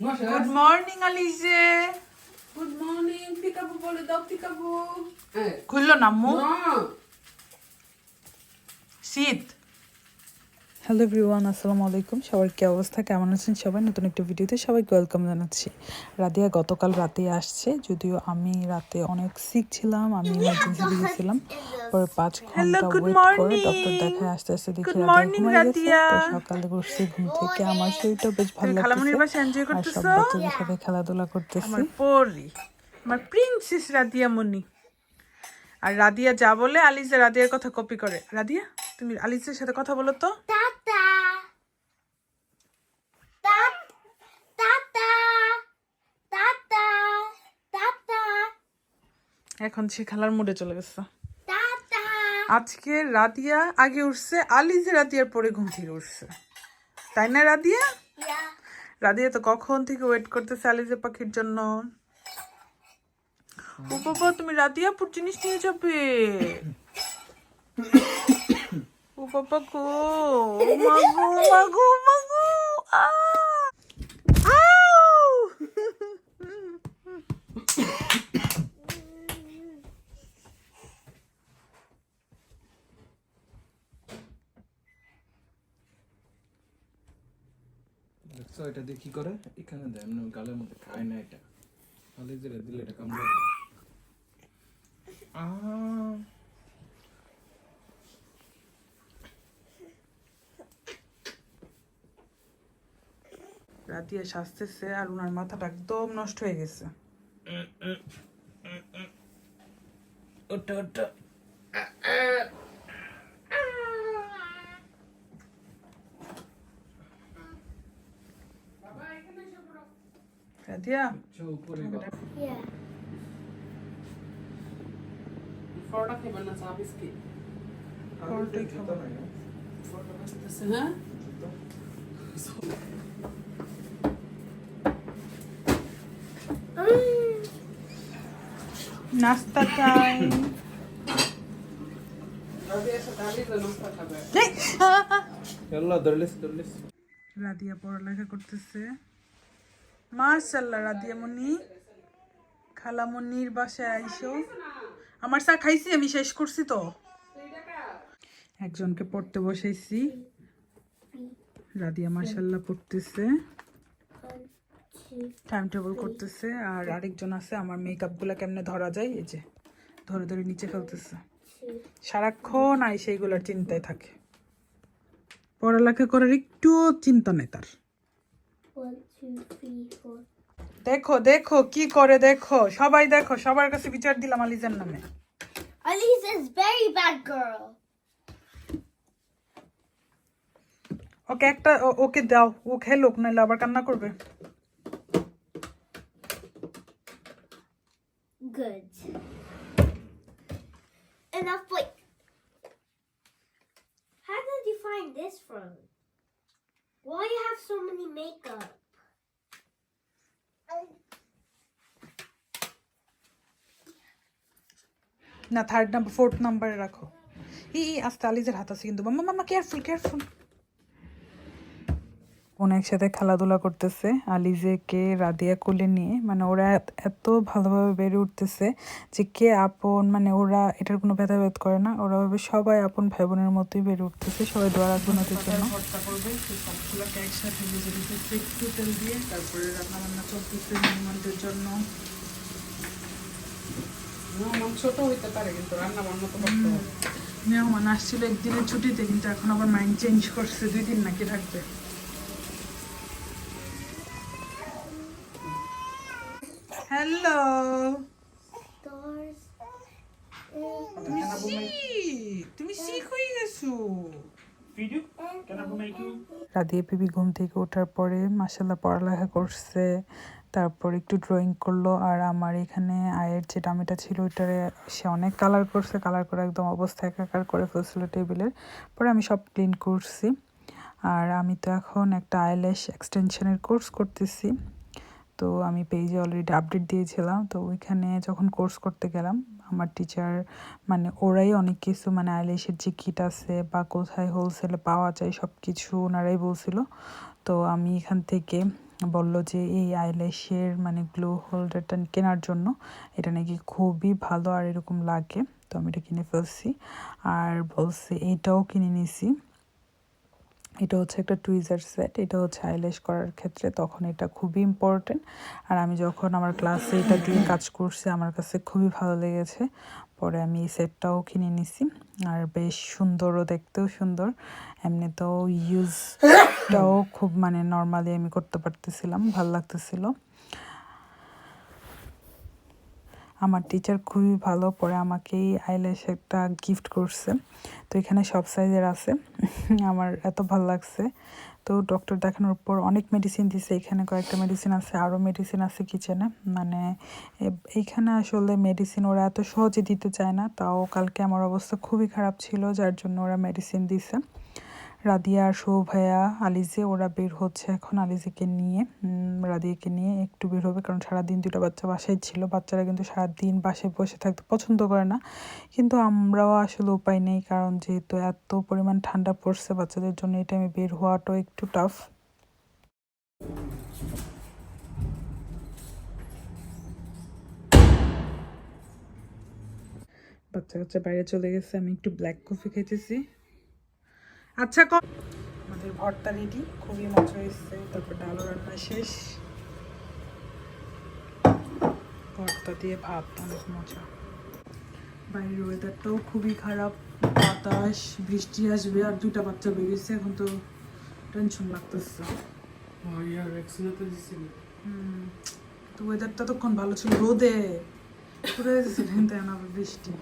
Good morning Alize good morning peekaboo বলে দাও peekaboo খুললো না না। শীত। হ্যালো এভরিওয়ান আসসালামু আলাইকুম। সবার কি অবস্থা? কেমন আছেন সবাই? নতুন একটা ভিডিওতে সবাইকে ওয়েলকাম জানাচ্ছি। রাদিয়া গতকাল রাতে আসছে যদিও আমি রাতে অনেক সিক ছিলাম আমি ইমার্জেন্সিতে গেছিলাম। পরে পাঁচ ঘণ্টা ওয়েট করে ডক্টর দেখায় আস্তে আস্তে দেখি রাদিয়া ঘুমাই গেছে। তো সকালে উঠছি ঘুম থেকে। আমার শরীরটা বেশ ভালো enjoy আর সব বাচ্চাদের সাথে খেলাধুলা করতেছি। আমার প্রিন্সেস রাদিয়া মনি আর রাদিয়া যা বলে আলিজা রাদিয়ার কথা কপি করে। রাদিয়া তুমি আলিজের সাথে কথা বলো তো. এখন সে খেলার মুডে চলে গেছে। আজকে রাদিয়া আগে উঠছে আলিজে রাদিয়ার পরে ঘুম থেকে উঠছে। তাই না রাদিয়া. রাদিয়া তো কখন থেকে ওয়েট করতেছে আলিজে পাখির জন্য? ও বাবা, তুমি রাদিয়াপুর জিনিস নিয়ে যাবে। ও বাবা গো মাগো মাগো মাগো এটা দিয়ে কি করে? এখানে দেয় গালের মধ্যে খায় না এটা। খালি দিলে এটা কামড়ে আহ। রাদিয়া সাজতেছে আর ওনার মাথাটা একদম নষ্ট হয়ে গেছে। ওটা ওটা রাদিয়া উপরে Yeah. না চা বিস্কিট? পরোটাই খাব হ্যাঁ? নাস্তা টাইম রাদিয়া পড়ালেখা করতেছে। মার্শাল্লাহ রাদিয়া মনি খালামনির বাসায় আইসো। আমার চা খাইছি, আমি শেষ করছি তো। একজনকে পড়তে বসাইছি। রাদিয়া মার্শাল্লাহ পড়তেছে। টাইম টেবল করতেছে, আর আরেকজন আছে, আমার মেকআপগুলা কেমনে ধরা যায়, এই যে, ধরে ধরে নিচে ফেলতেছে। সারাক্ষণ আই সেইগুলোর চিন্তায় থাকে। পড়ালেখা করার একটুও চিন্তা নেই তার। দেখো দেখো কি করে দেখো সবাই দেখো সবার কাছে বিচার দিলাম আলিজার নামে Alisa's very bad girl. ওকে একটা ওকে দাও ও খেলুক নাহলে আবার কান্না করবে Good. Enough, wait. How did you find this from? Why you have so many makeup? না থার্ড নাম্বার ফোর্থ নাম্বারে রাখো ই ই, আস্তে আলিজের হাত আছে কিন্তু মামা মামা কেয়ারফুল কেয়ারফুল বোন একসাথে খেলাধুলা করতেছে আলিজেকে রাদিয়া কোলে নিয়ে মানে ওরা এত- ভালোভাবে বেড়ে উঠতেছে যে কে আপন মানে ওরা এটার কোনো ভেদাভেদ করে না। ওরা ভাবে সবাই আপন ভাই বোনের মতোই বেড়ে উঠতেছে সবাই দোয়া রাখবেন ওদের জন্য। ভর্তা সবগুলোকে একসাথে ভেজে দিতেছে একটু তেল দিয়ে তারপরে রান্না বান্না চলতেছে মেহমানদের জন্য। মেহমান ছোট হইতে পারে কিন্তু রান্না বান্না তো করতে হবে। মেহমান আসছিল একদিনের ছুটিতে কিন্তু এখন আবার মাইন্ড চেঞ্জ করছে দুই দিন নাকি থাকবে। Hello Doors. তুমি শিখ তুমি শিখ হয়ে গেছো? রাদিয়া পিবি ঘুম থেকে ওঠার পরে মাসাল্লাহ পড়ালেখা করছে তারপর একটু ড্রয়িং করল আর আমার এখানে আয়ের যে ডামিটা ছিল ওইটারে সে অনেক কালার করছে কালার করে একদম অবস্থা একাকার করে ফেলছিল টেবিলের পরে আমি সব ক্লিন করছি আর আমি তো এখন একটা আইল্যাশ এক্সটেনশনের কোর্স করতেছি। তো আমি পেজে অলরেডি আপডেট দিয়েছিলাম। তো ওইখানে যখন কোর্স করতে গেলাম, আমার টিচার মানে ওরাই অনেক কিছু মানে আইলেশের যে কিট আছে বা কোথায় হোলসেলে পাওয়া যায় সব কিছু ওনারাই বলছিল। তো আমি এখান থেকে বলল যে, এই আইল্যাশের মানে গ্লো হোল্ডারটা কেনার জন্য এটা নাকি খুবই ভালো আর এরকম লাগে। তো আমি এটা কিনে ফেলছি। আর বলছে, এটাও কিনে নিছি এটা হচ্ছে একটা টুইজার সেট এটা হচ্ছে আইলেস করার ক্ষেত্রে তখন এটা খুবই ইম্পর্টেন্ট আর আমি যখন আমার ক্লাসে এটা দিয়ে কাজ করছি, আমার কাছে খুবই ভালো লেগেছে। পরে আমি এই সেটটাও কিনে নিছি। আর বেশ সুন্দরও, দেখতেও সুন্দর। এমনিতেও ইউজটাও খুব মানে নর্মালি আমি করতে পারতেছিলাম, ভালো লাগতেছিল। আমার টিচার খুবই ভালো, পরে আমাকে এই আইল্যাশ একটা গিফট করছে। তো এখানে সব সাইজের আছে। আমার এত ভালো লাগছে। তো ডক্টর দেখানোর পর অনেক মেডিসিন দিছে। এখানে কয়েকটা মেডিসিন আছে আরও মেডিসিন আছে কিচেনে মানে এইখানে আসলে মেডিসিন ওরা এত সহজে দিতে চায় না। তাও কালকে আমার অবস্থা খুবই খারাপ ছিল, যার জন্য ওরা মেডিসিন দিছে। রাদিয়া আর ভাইয়া আলিজে, ওরা বের হচ্ছে এখন আলিজেকে নিয়ে। রাদিয়াকে নিয়ে একটু বের হবে কারণ সারাদিন দুটো বাচ্চা বাসায় ছিল। বাচ্চারা কিন্তু সারাদিন বাসায় বসে থাকতে পছন্দ করে না। কিন্তু আমরাও আসলে উপায় নেই কারণ যেহেতু এত পরিমাণ ঠান্ডা পড়ছে বাচ্চাদের জন্য, এই টাইমে বের হওয়াটাও একটু টাফ বাচ্চা কাচ্চা বাইরে চলে গেছে, আমি একটু ব্ল্যাক কফি খাইতেছি। আচ্ছা আমাদের ভর্তা রেডি খুবই মজা হয়েছে। তারপর রান্না শেষ। ভর্তা দিয়ে ভাত অনেক মজা। বাইরের ওয়েদারটাও খুবই খারাপ। বাতাস বৃষ্টি আসবে আর দুইটা বাচ্চা বেরিয়েছে এখন তো টেনশন লাগতেছে। তো দিছিল। তো ওয়েদারটা তখন ভালো ছিল রোদে। পুরো কিন্তু আবার বৃষ্টি।